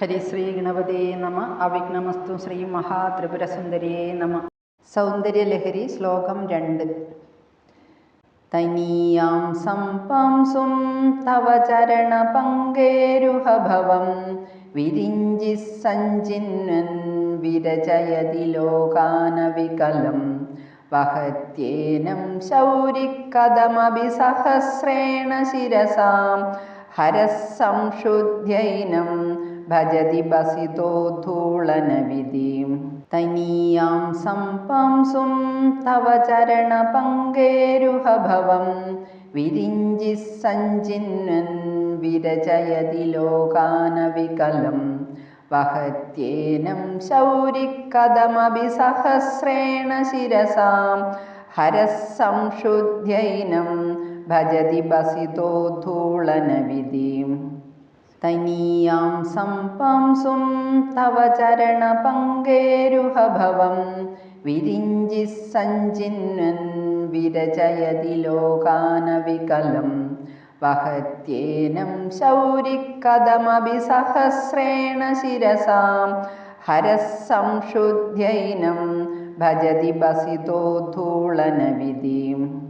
ഹരിശ്രീ ഗണപതേ നമ. അവിഘ്നമസ്തു ശ്രീ മഹാത്രിപുരസുന്ദരിയേ നമ. സൗന്ദര്യലഹരി ശ്ലോകം രണ്ട്. തനീയാം സംപാംസും തവ ചരണപങ്കേരുഹഭവം വിരിഞ്ചി സഞ്ചിന്വൻ വിരചയതി ലോകാനവികലം വഹത്യേനം ശൗരിക്കഥമഭി സഹസ്രേണ ശിരസാം. ഹരസംശുദ്ധ്യൈനം ഭജതി ബസിതോദ്ധൂളനവിധിം തനീയാം സംപാംസും തവ ചരണപങ്കേരുഹഭവം വിരിഞ്ചി സഞ്ചിന്വൻ വിരചയതി ലോകാനവികലം വഹത്യേനം ശൗരിക്കഥമഭി സഹസ്രേണ ശിരസാം. ഹരസംശുദ്ധ്യൈനം ഭജതി ബസിതോദ്ധൂളനവിധിം തനീയാം സംപാംസും തവ ചരണപങ്കേരുഹഭവം വിരിഞ്ചി സഞ്ചിന്വൻ വിരചയതി ലോകാനവികലം വഹത്യേനം ശൗരിക്കഥമഭി സഹസ്രേണ ശിരസാം. ഹരസംശുദ്ധ്യൈനം ഭജതി ബസിതോദ്ധൂളനവിധിം